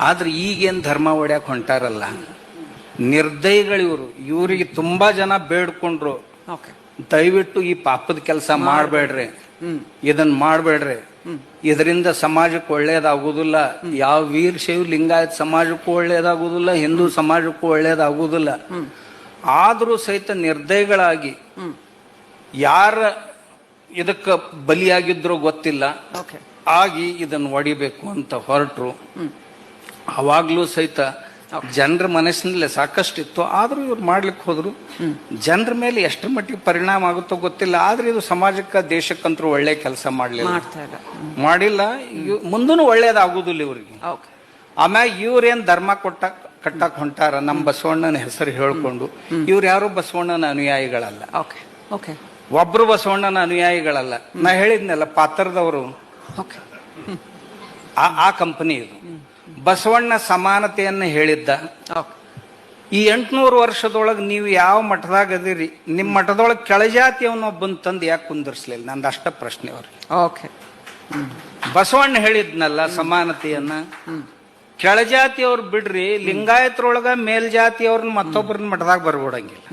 ಆದ್ರೆ ಈಗೇನ್ ಧರ್ಮ ಒಡ್ಯಾಕ್ ಹೊಂಟಾರಲ್ಲ? ನಿರ್ದಯಿಗಳಿವರು ಇವರಿಗೆ ತುಂಬಾ ಜನ ಬೇಡ್ಕೊಂಡ್ರು. ಓಕೆ ದಯವಿಟ್ಟು ಈ ಪಾಪದ ಕೆಲಸ ಮಾಡಬೇಡ್ರಿ. ಇದನ್ನ ಮಾಡಬೇಡ್ರಿ. ಇದರಿಂದ ಸಮಾಜಕ್ಕೆ ಒಳ್ಳೇದಾಗುದಿಲ್ಲ. ಯಾವ ವೀರ್ ಶೈವ ಲಿಂಗಾಯತ್ ಸಮಾಜಕ್ಕೂ ಒಳ್ಳೇದಾಗುದಿಲ್ಲ. ಹಿಂದೂ ಸಮಾಜಕ್ಕೂ ಒಳ್ಳೇದಾಗುದಿಲ್ಲ. ಆದರೂ ಸಹಿತ ನಿರ್ದಯಗಳಾಗಿ ಯಾರ ಇದಕ್ಕೆ ಬಲಿಯಾಗಿದ್ರೋ ಗೊತ್ತಿಲ್ಲ. ಓಕೆ ಆಗಿ ಇದನ್ನು ಹೊಡಿಬೇಕು ಅಂತ ಹೊರಟ್ರು. ಅವಾಗ್ಲೂ ಸಹಿತ ಜನರ ಮನಸ್ಸಿನಲ್ಲೇ ಸಾಕಷ್ಟು ಇತ್ತು. ಆದರೂ ಇವ್ರು ಮಾಡ್ಲಿಕ್ಕೆ ಹೋದ್ರು. ಜನರ ಮೇಲೆ ಎಷ್ಟರ ಮಟ್ಟಿಗೆ ಪರಿಣಾಮ ಆಗುತ್ತೋ ಗೊತ್ತಿಲ್ಲ. ಆದ್ರೆ ಇದು ಸಮಾಜಕ್ಕೆ ದೇಶಕ್ಕಂತೂ ಒಳ್ಳೆ ಕೆಲಸ ಮಾಡಲಿಲ್ಲ. ಮಾಡಿಲ್ಲ. ಮುಂದೂ ಒಳ್ಳೇದಾಗುದಿಲ್ಲ ಇವ್ರಿಗೆ. ಓಕೆ ಆಮ್ಯಾಗ ಇವ್ರೇನ್ ಧರ್ಮ ಕೊಟ್ಟ ಕಟ್ಟಕ್ ಹೊಂಟಾರ? ನಮ್ಮ ಬಸವಣ್ಣನ ಹೆಸರು ಹೇಳ್ಕೊಂಡು ಇವ್ರು ಯಾರು? ಬಸವಣ್ಣನ ಅನುಯಾಯಿಗಳಲ್ಲ. ಓಕೆ. ಓಕೆ. ಒಬ್ರು ಬಸವಣ್ಣನ ಅನುಯಾಯಿಗಳಲ್ಲ. ನಾ ಹೇಳಿದ್ನಲ್ಲ ಪಾತ್ರದವರು. ಓಕೆ. ಆ ಆ ಕಂಪನಿ ಇದು. ಬಸವಣ್ಣ ಸಮಾನತೆಯನ್ನು ಹೇಳಿದ್ದ. ಈ ಎಂಟುನೂರು ವರ್ಷದೊಳಗೆ ನೀವು ಯಾವ ಮಠದಾಗ ಅದಿರಿ ನಿಮ್ಮ ಮಠದೊಳಗೆ ಕೆಳಜಾತಿಯವನೊಬ್ಬನ್ ತಂದು ಯಾಕೆ ಕುಂದರ್ಸ್ಲಿಲ್ಲ? ನಂದು ಅಷ್ಟ ಪ್ರಶ್ನೆ ಅವ್ರಿ ಓಕೆ ಬಸವಣ್ಣ ಹೇಳಿದ್ನಲ್ಲ ಸಮಾನತೆಯನ್ನ. ಕೆಳಜಾತಿಯವ್ರು ಬಿಡ್ರಿ ಲಿಂಗಾಯತರೊಳಗ ಮೇಲ್ಜಾತಿಯವ್ರನ್ನ ಮತ್ತೊಬ್ಬರನ್ನ ಮಠದಾಗ ಬರ್ಬಿಡಂಗಿಲ್ಲ.